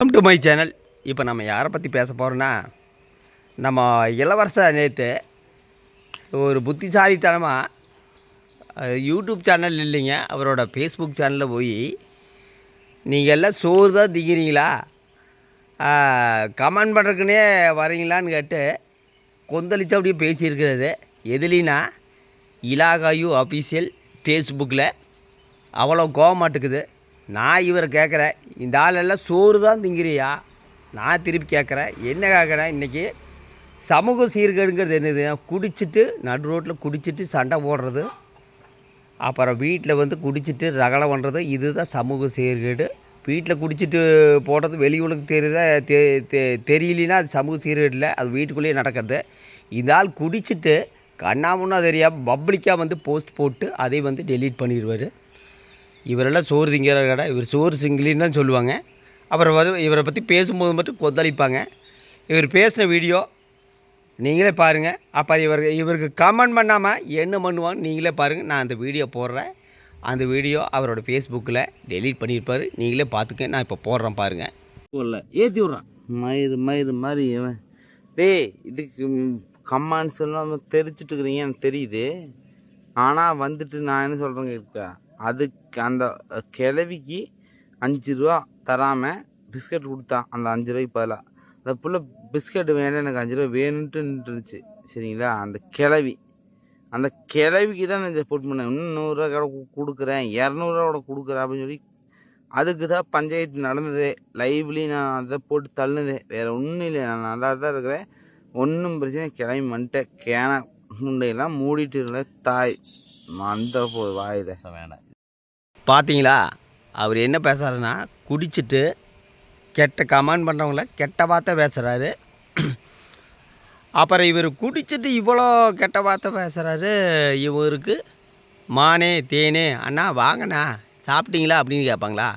Welcome to my channel இப்போ நம்ம யாரை பற்றி பேச போகிறோன்னா நம்ம இளவரச நேற்று ஒரு புத்திசாலித்தனமாக யூடியூப் சேனல் இல்லைங்க. அவரோட ஃபேஸ்புக் சேனலில் போய் நீங்கள் எல்லாம் சோறு தான் திங்கிறீங்களா? கமெண்ட் பண்ணுறதுக்குனே வரீங்களான்னு கேட்டு கொந்தளிச்சு அப்படியே பேசியிருக்கிறது எதுலினா இலாகாயு அஃபீஷியல் ஃபேஸ்புக்கில் அவ்வளோ கோவமாட்டுக்குது நான் இவரை கேட்குறேன் இந்த ஆளெல்லாம் சோறு தான் திங்கிறியா நான் திருப்பி கேட்குறேன் என்ன கேட்குறேன்? இன்றைக்கி சமூக சீர்கேடுங்கிறது என்னதுன்னா குடிச்சிட்டு நடு ரோட்டில் குடிச்சிட்டு சண்டை போடுறது அப்புறம் வீட்டில் வந்து குடிச்சிட்டு ரகலை பண்ணுறது இதுதான் சமூக சீர்கேடு. வீட்டில் குடிச்சிட்டு போடுறது வெளி உலகம் தெரியுதா? தெ தெ- தெரியலைன்னா அது சமூக சீர்கேடு இல்லை அது வீட்டுக்குள்ளேயே நடக்கிறது. இந்த ஆள் குடிச்சிட்டு கண்ணாமுன்னா தெரியாமல் பப்ளிக்காக வந்து போஸ்ட் போட்டு அதை வந்து டெலீட் பண்ணிடுவார். இவரெல்லாம் சோறு திங்கிற கடை. இவர் சோறு சிங்கிலின்னு தான் சொல்லுவாங்க. அப்புறம் வந்து இவரை பற்றி பேசும்போது மட்டும் கொந்தளிப்பாங்க. இவர் பேசின வீடியோ நீங்களே பாருங்கள் அப்போ இவர் இவருக்கு கமெண்ட் பண்ணாமல் என்ன பண்ணுவாங்க நீங்களே பாருங்கள் நான் அந்த வீடியோ போடுறேன். அந்த வீடியோ அவரோட ஃபேஸ்புக்கில் டெலீட் பண்ணியிருப்பார். நீங்களே பார்த்துக்க நான் இப்போ போடுறேன் பாருங்கள் போடல. ஏற்றி விட்றான் மயிறு மயிறு மாதிரி இவன். டேய் இதுக்கு கமாண்ட்ஸ் எல்லாம் தெரிச்சுட்டு இருக்கிறீங்க எனக்கு தெரியுது. ஆனால் வந்துட்டு நான் என்ன சொல்கிறேங்க இருக்கா அதுக்கு அந்த கிழவிக்கு அஞ்சு ரூபா தராமல் பிஸ்கட் கொடுத்தான் அந்த அஞ்சு ரூபாய்க்கு பதிலாக அந்த புள்ள பிஸ்கட் வேணும் எனக்கு அஞ்சு ரூபா வேணுன்ட்டு நின்றுச்சு சரிங்களா? அந்த கிழவி. அந்த கிழவிக்கு தான் நான் சப்போர்ட் பண்ணேன். இன்னும் நூறுரூவா கூட கொடுக்குறேன் இரநூறுவா கூட கொடுக்குறேன் அப்படின்னு சொல்லி அதுக்கு தான் பஞ்சாயத்து நடந்தது. லைவ்லேயும் நான் அதை போட்டு தள்ளுனதே. வேறு ஒன்றும் இல்லை நான் நல்லா தான் இருக்கிறேன். ஒன்றும் பிரச்சனை கிளம்பி வந்துட்டேன். கேன முண்டையெல்லாம் மூடிட்டு இருந்த தாய். மந்த போய் வாயில் வேண்டாம் பார்த்தீங்களா அவர் என்ன பேசுகிறாருன்னா குடிச்சிட்டு கெட்ட கமெண்ட் பண்ணுறவங்கள கெட்ட வார்த்தை பேசுகிறாரு அப்புறம் இவர் குடிச்சிட்டு இவ்வளோ கெட்ட வார்த்தை பேசுகிறாரு இவருக்கு மானே தேனே அண்ணா வாங்கண்ணா சாப்பிட்டீங்களா அப்படின்னு கேட்பாங்களா?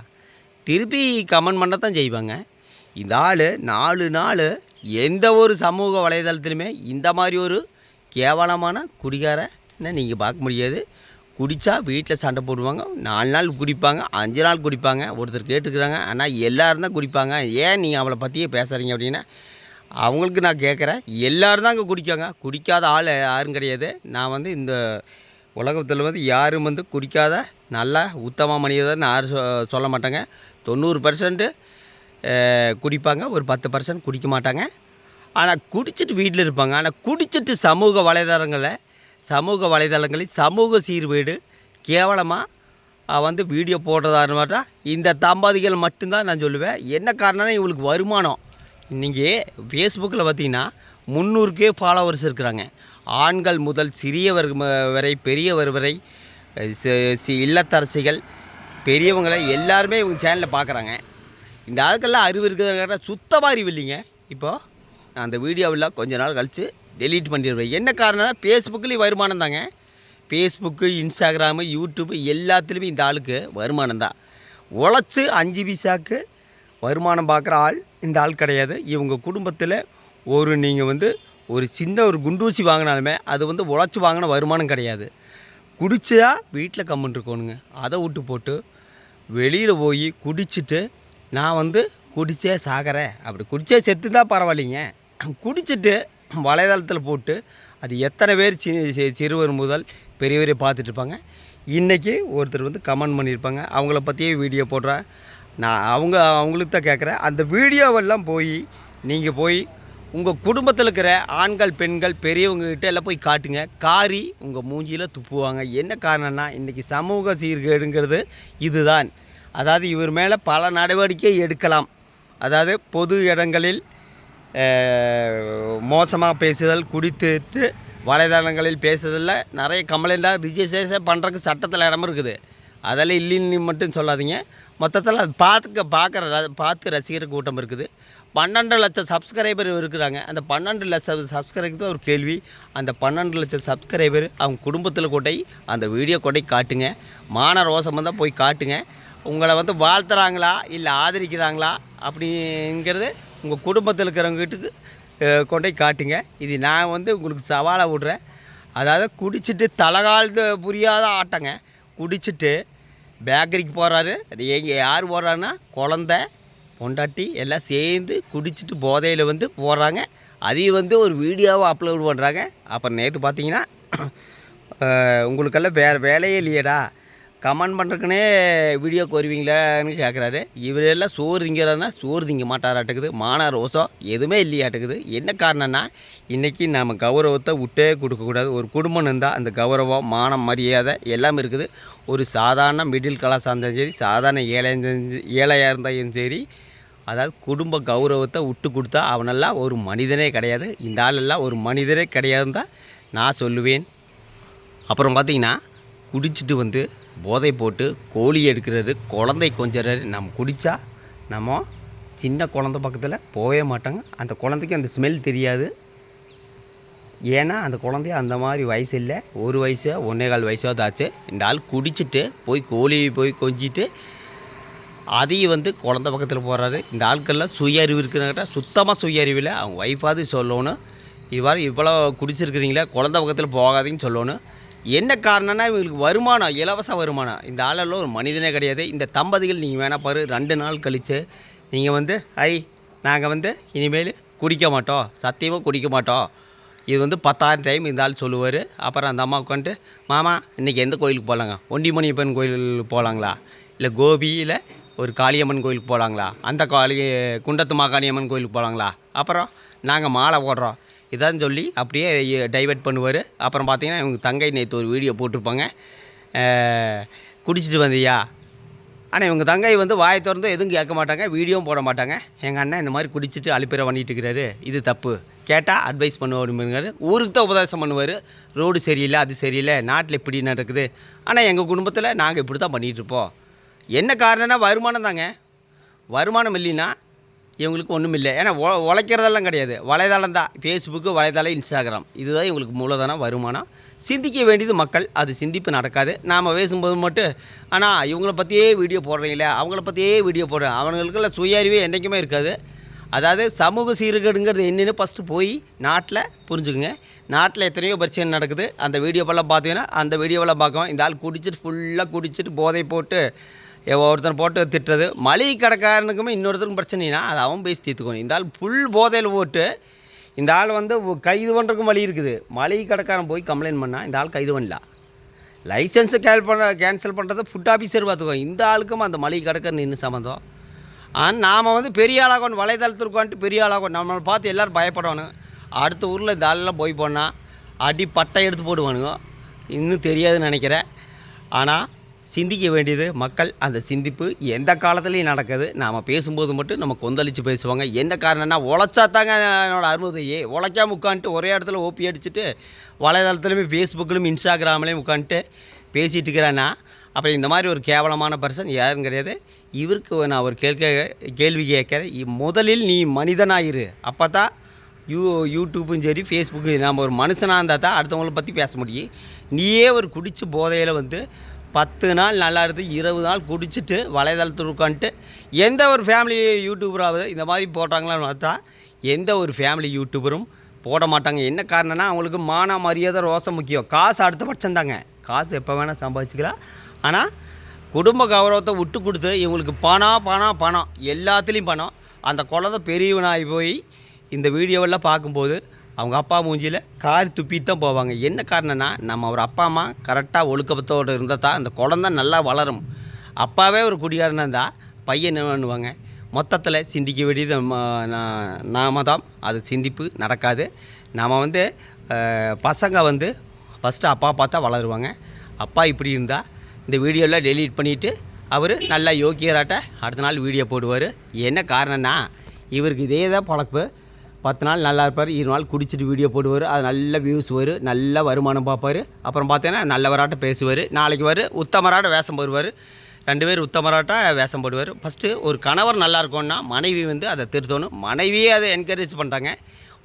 திருப்பி கமெண்ட் பண்ண தான் செய்வாங்க. இந்த ஆள் நாலு நாள் எந்த ஒரு சமூக வலைதளத்துலையுமே இந்த மாதிரி ஒரு கேவலமான குடிகாரனை நீங்கள் பார்க்க முடியாது. குடித்தா வீட்டில் சண்டை போடுவாங்க நாலு நாள் குடிப்பாங்க அஞ்சு நாள் குடிப்பாங்க. ஒருத்தர் கேட்டுக்கிறாங்க ஆனால் எல்லாரும் தான் குடிப்பாங்க. ஏன் நீங்கள் அவளை பற்றியே பேசுகிறீங்க அப்படின்னா அவங்களுக்கு நான் கேட்குறேன் எல்லோரும் தான் அங்கே குடிக்காங்க. குடிக்காத ஆள் யாரும் கிடையாது. நான் வந்து இந்த உலகத்தில் வந்து யாரும் வந்து குடிக்காத நல்ல உத்தம மனிதர்னு யாரும் சொ- சொல்ல மாட்டாங்க. தொண்ணூறு பர்சன்ட்டு குடிப்பாங்க. ஒரு பத்து பர்சன்ட் குடிக்க மாட்டாங்க. ஆனால் குடிச்சிட்டு வீட்டில் இருப்பாங்க. ஆனால் குடிச்சிட்டு சமூக வலைதளங்களில் சமூக வலைதளங்களில் சமூக சீர்கேடு கேவலமாக வந்து வீடியோ போடுறதா இருந்தா இந்த தம்பதிகள் மட்டும்தான் நான் சொல்லுவேன். என்ன காரணம்னா இவங்களுக்கு வருமானம். இன்றைக்கி ஃபேஸ்புக்கில் பார்த்தீங்கன்னா முந்நூறுக்கே ஃபாலோவர்ஸ் இருக்கிறாங்க. ஆண்கள் முதல் சிறியவர் வரை பெரியவர் வரை இல்லத்தரசிகள் பெரியவங்களை எல்லாருமே இவங்க சேனலில் பார்க்குறாங்க. இந்த ஆட்கள்லாம் அறிவு இருக்கிறத சுத்தமாக அறிவு இல்லைங்க. இப்போது நான் அந்த வீடியோவில் கொஞ்ச நாள் கழித்து டெலீட் பண்ணிடுவேன். என்ன காரணம்னா ஃபேஸ்புக்லேயும் வருமானம் தாங்க. ஃபேஸ்புக்கு இன்ஸ்டாகிராமு யூடியூப்பு எல்லாத்துலேயுமே இந்த ஆளுக்கு வருமானம் தான். உழைச்சி அஞ்சு பைசாக்கு வருமானம் பார்க்குற ஆள் இந்த ஆள் கிடையாது. இவங்க குடும்பத்தில் ஒரு நீங்கள் வந்து ஒரு சின்ன ஒரு குண்டூசி வாங்கினாலுமே அது வந்து உழைச்சி வாங்கின வருமானம் கிடையாது. குடிச்சா வீட்டில் கம்முன்னு இருக்கணுங்க அதை விட்டு போட்டு வெளியில் போய் குடிச்சிட்டு நான் வந்து குடிச்சே சாகிறேன். அப்படி குடிச்சே செத்து தான் பரவாயில்லைங்க. குடிச்சிட்டு வலைதளத்தில் போட்டு அது எத்தனை பேர் சி சிறுவர் முதல் பெரியவரை பார்த்துட்ருப்பாங்க. இன்றைக்கி ஒருத்தர் வந்து கமெண்ட் பண்ணியிருப்பாங்க. அவங்கள பற்றியே வீடியோ போடுறேன் நான் அவங்க அவங்களுக்கு தான் கேட்குறேன். அந்த வீடியோவெல்லாம் போய் நீங்கள் போய் உங்கள் குடும்பத்தில் இருக்கிற ஆண்கள் பெண்கள் பெரியவங்ககிட்ட எல்லாம் போய் காட்டுங்க. காரி உங்கள் மூஞ்சியில் துப்புவாங்க. என்ன காரணம்னா இன்றைக்கி சமூக சீர்கேடுங்கிறது இதுதான். அதாவது இவர் மேலே பல நடவடிக்கை எடுக்கலாம். அதாவது பொது இடங்களில் மோசமாக பேசுதல் குடித்துட்டு வலைதளங்களில் பேசுதலில் நிறைய கம்ப்ளைண்ட்டாக ரிஜிஸ்ட்ரேஷன் பண்ணுறதுக்கு சட்டத்தில் இடம் இருக்குது. அதெல்லாம் இல்லைன்னு மட்டும் சொல்லாதீங்க. மொத்தத்தில் அது பார்த்துக்க பார்க்குற ர- பார்த்து ரசிகர் கூட்டம் இருக்குது. பன்னெண்டு லட்சம் சப்ஸ்கிரைபர் இருக்கிறாங்க. அந்த பன்னெண்டு லட்சம் சப்ஸ்கிரைபர் ஒரு கேள்வி. அந்த பன்னெண்டு லட்சம் சப்ஸ்கிரைபர் அவங்க குடும்பத்தில் கொண்டை அந்த வீடியோ கொண்டை காட்டுங்க. மான ரோசம் தான் போய் காட்டுங்க. உங்களை வந்து வாழ்த்துறாங்களா இல்லை ஆதரிக்கிறாங்களா அப்படிங்கிறது உங்கள் குடும்பத்தில் இருக்கிறவங்ககிட்ட கொண்டே காட்டுங்க. இது நான் வந்து உங்களுக்கு சவாலை விடுறேன். அதாவது குடிச்சிட்டு தலகாலத்து புரியாத ஆட்டங்க. குடிச்சிட்டு பேக்கரிக்கு போகிறாரு எங்கே யார் போகிறாருன்னா குழந்த பொண்டாட்டி எல்லாம் சேர்ந்து குடிச்சிட்டு போதையில் வந்து போடுறாங்க அதையும் வந்து ஒரு வீடியோவை அப்லோட் பண்ணுறாங்க அப்புறம் நேற்று பார்த்தீங்கன்னா உங்களுக்கெல்லாம் வேறு வேலையே இல்லையேடா. கமெண்ட் பண்ணுறக்குனே வீடியோக்கு வருவீங்களான்னு கேட்குறாரு இவரெல்லாம் சோறு திங்கிறாருன்னா சோறு திங்க மாட்டாராட்டுக்குது. மானா ரோசம் எதுவுமே இல்லையாட்டுக்குது. என்ன காரணம்னா இன்றைக்கி நம்ம கௌரவத்தை விட்டே கொடுக்கக்கூடாது ஒரு குடும்பம் இருந்தால் அந்த கௌரவம் மானம் மரியாதை எல்லாமே இருக்குது. ஒரு சாதாரண மிடில் கிளாஸாக இருந்தாலும் சரி சாதாரண ஏழையாக ஏழையாக இருந்தாலும் சரி அதாவது குடும்ப கௌரவத்தை விட்டு கொடுத்தா அவனெல்லாம் ஒரு மனிதனே கிடையாது. இந்த ஆளெல்லாம் ஒரு மனிதனே கிடையாதுன்னு தான் நான் சொல்லுவேன். அப்புறம் பார்த்தீங்கன்னா குடிச்சிட்டு வந்து போதை போட்டு கோழி எடுக்கிறது குழந்தை கொஞ்சறாரு நம்ம குடித்தா நம்ம சின்ன குழந்த பக்கத்தில் போகவே மாட்டாங்க. அந்த குழந்தைக்கு அந்த ஸ்மெல் தெரியாது. ஏன்னா அந்த குழந்தைய அந்த மாதிரி வயசு இல்லை. ஒரு வயசு ஒன்றே கால் வயசாவது ஆச்சு. இந்த ஆள் குடிச்சிட்டு போய் கோழி போய் கொஞ்சிட்டு அதையும் வந்து குழந்த பக்கத்தில் போகிறாரு இந்த ஆட்கள்லாம் சுய அறிவு இருக்குன்னு சுத்தமாக சுய அறிவு இல்லை. அவங்க ஒய்ஃபாவது சொல்லணும். இவ்வாறு இவ்வளோ குடிச்சிருக்கிறீங்களா குழந்த பக்கத்தில் போகாதீங்கன்னு சொல்லணும். என்ன காரணம்னா இவங்களுக்கு வருமானம் இலவச வருமானம். இந்த ஆளெல்லாம் ஒரு மனிதனே கிடையாது. இந்த தம்பதிகள் நீங்கள் வேணால் பாரு ரெண்டு நாள் கழித்து நீங்கள் வந்து ஐ நாங்கள் வந்து இனிமேல் குடிக்க மாட்டோம். சத்தியமாக குடிக்க மாட்டோம். இது வந்து பத்தாயிரம் டைம் இந்த ஆள் சொல்லுவார். அப்புறம் அந்த அம்மா உட்காந்துட்டு மாமா இன்றைக்கி எந்த கோயிலுக்கு போகலாங்க ஒண்டிமணியப்பன் கோயில் போகலாங்களா இல்லை கோபியில் ஒரு காளியம்மன் கோயிலுக்கு போகலாங்களா அந்த காளி குண்டத்து மாகாளியம்மன் கோயிலுக்கு போகலாங்களா அப்புறம் நாங்கள் மாலை போடுறோம். இதான் சொல்லி அப்படியே டைவர்ட் பண்ணுவார். அப்புறம் பார்த்தீங்கன்னா இவங்க தங்கை நேற்று ஒரு வீடியோ போட்டிருப்பாங்க. குடிச்சிட்டு வந்தியா? ஆனால் இவங்க தங்கை வந்து வாயை திறந்து எதுவும் கேட்க மாட்டாங்க வீடியோவும் போட மாட்டாங்க. எங்கள் அண்ணன் இந்த மாதிரி குடிச்சிட்டு அழிப்பிற பண்ணிட்டு இருக்கிறாரு. இது தப்பு. கேட்டால் அட்வைஸ் பண்ணுவாருங்கிறாரு ஊருக்கு தான் உபதேசம் பண்ணுவார். ரோடு சரியில்லை அது சரியில்லை நாட்டில் இப்படி நடக்குது. ஆனால் எங்கள் குடும்பத்தில் நாங்கள் இப்படி தான் பண்ணிகிட்ருப்போம் என்ன காரணம்னா வருமானம் தாங்க. வருமானம் இல்லைன்னா இவங்களுக்கு ஒன்றும் இல்லை ஏன்னா உ உழைக்கிறதெல்லாம் கிடையாது. வலைதளம் தான். ஃபேஸ்புக்கு வலைதளம் இன்ஸ்டாகிராம் இதுதான் இவங்களுக்கு மூலதனம் வருமானம். சிந்திக்க வேண்டியது மக்கள். அது சிந்திப்பு நடக்காது. நாம் பேசும்போது மட்டும் ஆனால் இவங்கள பற்றியே வீடியோ போடுறீங்களே? அவங்கள பற்றியே வீடியோ போடுறேன். அவங்களுக்குள்ள சுய அறிவே என்றைக்குமே இருக்காது. அதாவது சமூக சீர்கேடுங்கிறது என்னென்னு ஃபஸ்ட்டு போய் நாட்டில் புரிஞ்சுக்குங்க. நாட்டில் எத்தனையோ பிரச்சனை நடக்குது. அந்த வீடியோவெல்லாம் பார்த்தீங்கன்னா அந்த வீடியோவெல்லாம் பார்க்கவும் இந்த ஆள் குடிச்சிட்டு ஃபுல்லாக குடிச்சிட்டு போதை போட்டு ஒருத்தன் போட்டு திட்டுறது. மளிகை கடைக்காரனுக்குமே இன்னொருத்தருக்கும் பிரச்சனைனா அது அவன் பேசி தீர்த்துக்கணும். இந்த ஆள் ஃபுல் போதையில் போட்டு இந்த ஆள் வந்து கைது பண்ணுறக்கும் வழி இருக்குது. மளிகை கடைக்காரன் போய் கம்ப்ளைண்ட் பண்ணால் இந்த ஆள் கைது பண்ணலாம் லைசன்ஸை கேல் பண்ண கேன்சல் பண்ணுறது ஃபுட் ஆஃபீஸர் பார்த்துக்கோ. இந்த ஆளுக்கும் அந்த மளிகை கடைக்காரன் நின்று சம்மந்தம் ஆனால் நாம் வந்து பெரிய ஆளாகணும் வலைதளத்திற்கு வந்துட்டு பெரிய ஆளாகணும் நம்மளை பார்த்து எல்லோரும் பயப்படணும். அடுத்த ஊரில் இந்த ஆளெல்லாம் போய் போனால் அடி பட்டை எடுத்து போடுவானுங்க. இன்னும் தெரியாதுன்னு நினைக்கிறேன். ஆனால் சிந்திக்க வேண்டியது மக்கள். அந்த சிந்திப்பு எந்த காலத்துலேயும் நடக்குது. நாம் பேசும்போது மட்டும் நம்ம கொந்தளித்து பேசுவாங்க. என்ன காரணம்னா உழைச்சா தாங்க என்னோடய அருமதையே உழைக்காம உட்காந்துட்டு ஒரே இடத்துல ஓப்பி அடிச்சுட்டு வலைதளத்துலையுமே ஃபேஸ்புக்கிலும் இன்ஸ்டாகிராம்லேயும் உட்காந்துட்டு பேசிகிட்டு இருக்கிறேன்னா அப்புறம் இந்த மாதிரி ஒரு கேவலமான பர்சன் யாரும் கிடையாது. இவருக்கு நான் ஒரு கேள்வி கேள்வி கேட்குறேன். முதலில் நீ மனிதனாயிரு. அப்போ தான் யூ யூடியூப்பும் சரி ஃபேஸ்புக்கு நம்ம ஒரு மனுஷனாக இருந்தால் தான் அடுத்தவங்கள பற்றி பேச முடியும். நீயே ஒரு குடிச்சு போதையில் வந்து பத்து நாள் நல்லா இருந்து இருபது நாள் குடிச்சிட்டு வலைதளத்தில் உட்காந்துட்டு எந்த ஒரு ஃபேமிலி யூடியூபராவது இந்த மாதிரி போட்டாங்களான்னு பார்த்தா எந்த ஒரு ஃபேமிலி யூடியூபரும் போட மாட்டாங்க. என்ன காரணம்னா அவங்களுக்கு மான மரியாதை ரோசம் முக்கியம். காசு அடுத்த பட்சம் தாங்க. காசு எப்போ வேணால் சம்பாதிச்சுக்கலாம். ஆனால் குடும்ப கௌரவத்தை விட்டு கொடுத்து இவங்களுக்கு பணம் பணம் பணம் எல்லாத்துலேயும் பணம். அந்த குழந்தை பெரியவனாகி போய் இந்த வீடியோவெல்லாம் பார்க்கும்போது அவங்க அப்பா மூஞ்சியில் காரி துப்பிட்டு தான் போவாங்க. என்ன காரணம்னா நம்ம ஒரு அப்பா அம்மா கரெக்டாக ஒழுக்கத்தோடு இருந்தால் தான் அந்த குழந்தை நல்லா வளரும். அப்பாவே ஒரு குடியாரனாக இருந்தால் பையன் என்ன பண்ணுவாங்க? மொத்தத்தில் சிந்திக்க வேண்டியது நம்ம நாம தான். அது சிந்திப்பு நடக்காது. நாம் வந்து பசங்க வந்து ஃபஸ்ட்டு அப்பா பார்த்தா வளருவாங்க. அப்பா இப்படி இருந்தால் இந்த வீடியோலாம் டெலீட் பண்ணிவிட்டு அவர் நல்லா யோக்கியராட்ட அடுத்த நாள் வீடியோ போடுவார். என்ன காரணம்னா இவருக்கு இதே தான் பழப்பு. பத்து நாள் நல்லா இருப்பார் இரு நாள் குடிச்சிட்டு வீடியோ போடுவார் அது நல்ல வியூஸ் வரும் நல்ல வருமானம் பார்ப்பார். அப்புறம் பார்த்தீங்கன்னா நல்லவராட்ட பேசுவார். நாளைக்கு வர உத்தமராட்ட வேஷம் போடுவார். ரெண்டு பேர் உத்தமராட்ட வேஷம் போடுவார். ஃபஸ்ட்டு ஒரு கணவர் நல்லா இருக்கும்னா மனைவி வந்து அதை திருத்தணும். மனைவியே அதை என்கரேஜ் பண்ணுறாங்க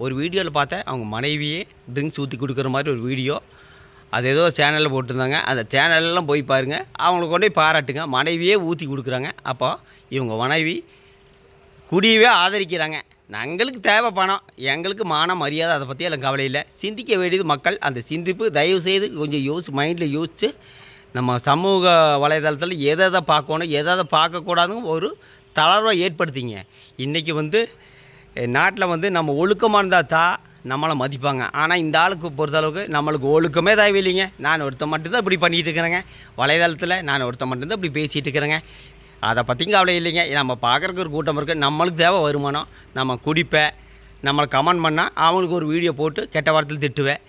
ஒரு வீடியோவில் பார்த்தேன் அவங்க மனைவியே ட்ரிங்க்ஸ் ஊற்றி கொடுக்குற மாதிரி ஒரு வீடியோ அது ஏதோ சேனலில் போட்டிருந்தாங்க. அந்த சேனல்லாம் போய் பாருங்கள் அவங்கள கொண்டு போய் பாராட்டுங்க. மனைவியே ஊற்றி கொடுக்குறாங்க. அப்போ இவங்க மனைவி குடியவே ஆதரிக்கிறாங்க. எங்களுக்கு தேவை பணம். எங்களுக்கு மான மரியாதை அதை பற்றி எல்லாம் கவலை இல்லை. சிந்திக்க வேண்டியது மக்கள். அந்த சிந்திப்பு தயவு செய்து கொஞ்சம் யோசி மைண்டில் யோசித்து நம்ம சமூக வலைதளத்தில் எதை எதை பார்க்கணும் எதை எதை பார்க்கக்கூடாதுன்னு ஒரு தளர்வை ஏற்படுத்திங்க. இன்றைக்கி வந்து நாட்டில் வந்து நம்ம ஒழுக்கமாக இருந்தால் தான் நம்மளை மதிப்பாங்க. ஆனால் இந்த ஆளுக்கு பொறுத்தளவுக்கு நம்மளுக்கு ஒழுக்கமே தேவையில்லைங்க. நான் ஒருத்தன் மட்டும்தான் இப்படி பண்ணிகிட்டு இருக்கிறேங்க. வலைதளத்தில் நான் ஒருத்தன் மட்டும்தான் இப்படி பேசிகிட்டு இருக்கிறேங்க. அதை பற்றியும் கவலை இல்லைங்க. நம்ம பார்க்குறக்கு ஒரு கூட்டம் இருக்குது நம்மளுக்கு தேவை வருமானம். நம்ம குடிப்பேன் நம்மளை கமெண்ட் பண்ணால் அவங்களுக்கு ஒரு வீடியோ போட்டு கெட்ட வாரத்தில் திட்டுவேன்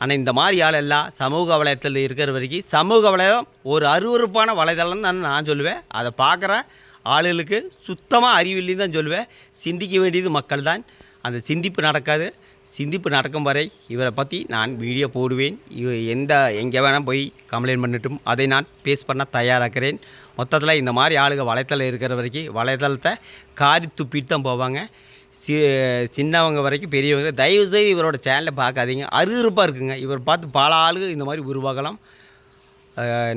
ஆனால் இந்த மாதிரி ஆள் எல்லாம் சமூக வலையத்தில் இருக்கிற வரைக்கும் சமூக வலையம் ஒரு அருவருப்பான வலைதளம் தான் நான் சொல்லுவேன். அதை பார்க்குற ஆளுகளுக்கு சுத்தமாக அறிவில்லைன்னு தான் சொல்லுவேன். சிந்திக்க வேண்டியது மக்கள் தான். அந்த சிந்திப்பு நடக்காது. சிந்திப்பு நடக்கும் வரை இவரை பற்றி நான் வீடியோ போடுவேன். இவ எந்த எங்கே வேணால் போய் கம்ப்ளைண்ட் பண்ணிட்டும். அதை நான் பேஸ் பண்ண தயாராக்கிறேன். மொத்தத்தில் இந்த மாதிரி ஆளுங்க வலைத்தளம் இருக்கிற வரைக்கும் வலைத்தளத்தை காரி துப்பிட்டு தான் போவாங்க. சி சின்னவங்க வரைக்கும் பெரியவங்க தயவுசெய்து இவரோட சேனலை பார்க்காதீங்க. அருவருப்பாக இருக்குங்க. இவர் பார்த்து பல ஆளுங்க இந்த மாதிரி உருவாகலாம்.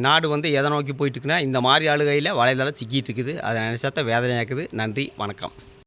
நாடு வந்து எதை நோக்கி போயிட்டுருக்குன்னா இந்த மாதிரி ஆளுகையில் வலைதளம் சிக்கிட்டு இருக்குது. அதை நினச்சாத்த வேதனையாக்குது. நன்றி வணக்கம்.